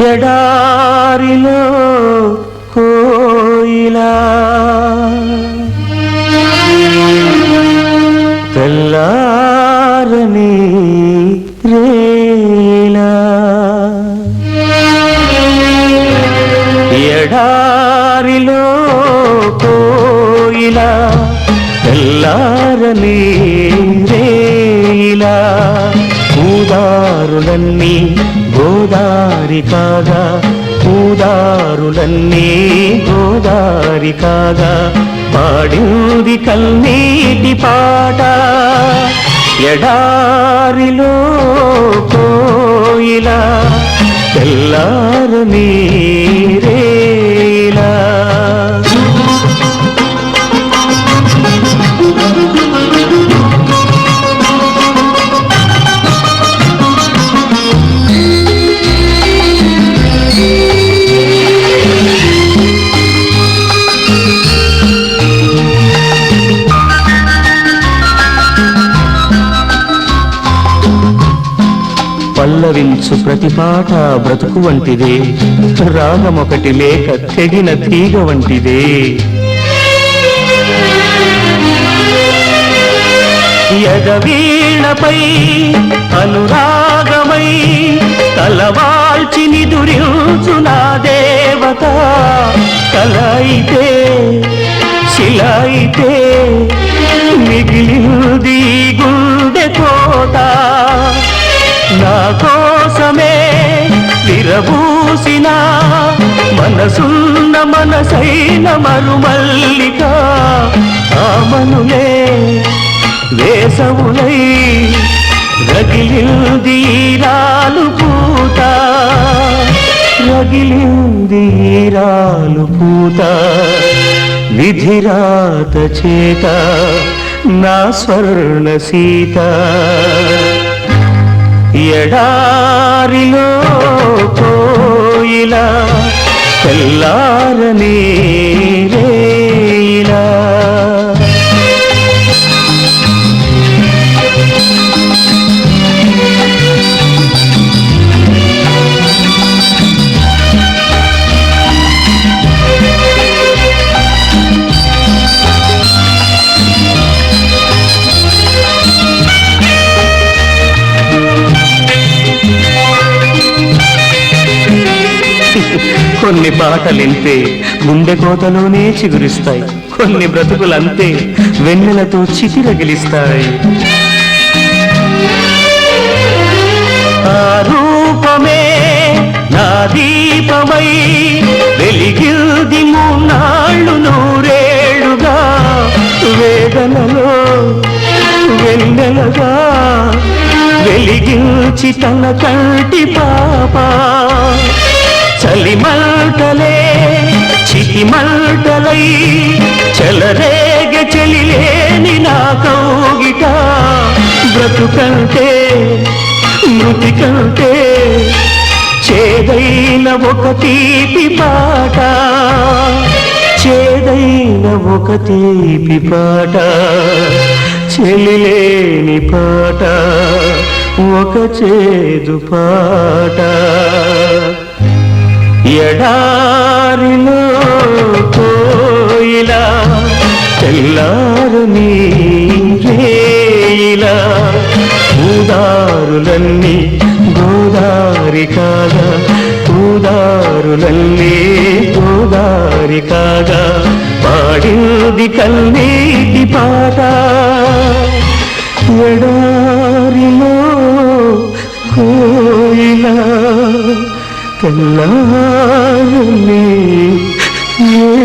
ఎడారిలో కోయిలా. తెల్లారని రేలా. ఎడారిలో కోయిలా. తెల్లారని రేలా. పూదారులన్నీ గోదారి కాగా పూదారులన్నీ గోదారి కాగా పాడింది కల్నీటి పాట. ఎడారిలో కోయిలా తెల్లారు నీరే పల్లవించు ప్రతిపాట బ్రతుకు వంటిదే. రాగమొకటి లేక తెగిన తీగ వంటిదే. ఎగవీణపై అనురాగమై తలవాల్చిని నిదురించు నా దేవత. కలయితే శిలయితే మిగిలింది గుండె కోట నా కోసమే విరబూసిన మనసున్న మనసైన మరుమల్లిక. ఆమనులే వేసవులై రగిలింది రాలు పూత. రగిలింది రాలు పూత. విధిరాత చేత నా స్వర్ణ సీత ఎడారిలో కోయిలా తెల్లారనే కొన్ని పాటలింతే గుండె కోతలోనే చిగురిస్తాయి. కొన్ని బ్రతుకులంతే వెన్నెలతో చితిరగిలిస్తాయి ఆ రూపమే నా దీపమై వెలిగిల్ది మూన్నాళ్ళు నూరేళ్ళుగా. వేదనలో వెన్నెలగా వెలిగించి తన కంటి పాప. చితిమంటలై చెలరేగ చెలిలేని నా కౌగిట. బ్రతుకంటే మృతి కంటే చేదైన ఒక తీపి పాట. చేదైన ఒక తీపి పాట. చెలిలేని పాట ఒక చేదు పాట. ఎడారిలో కోయిలా తెల్లారు నీలా ఊదారులన్నీ గోదారి కాగా ఊదారులన్నీ గోదారి కాగా పాడింది కన్నీటి పాట. ఎడారిలో కోయిలా తెల్లారని Yeah.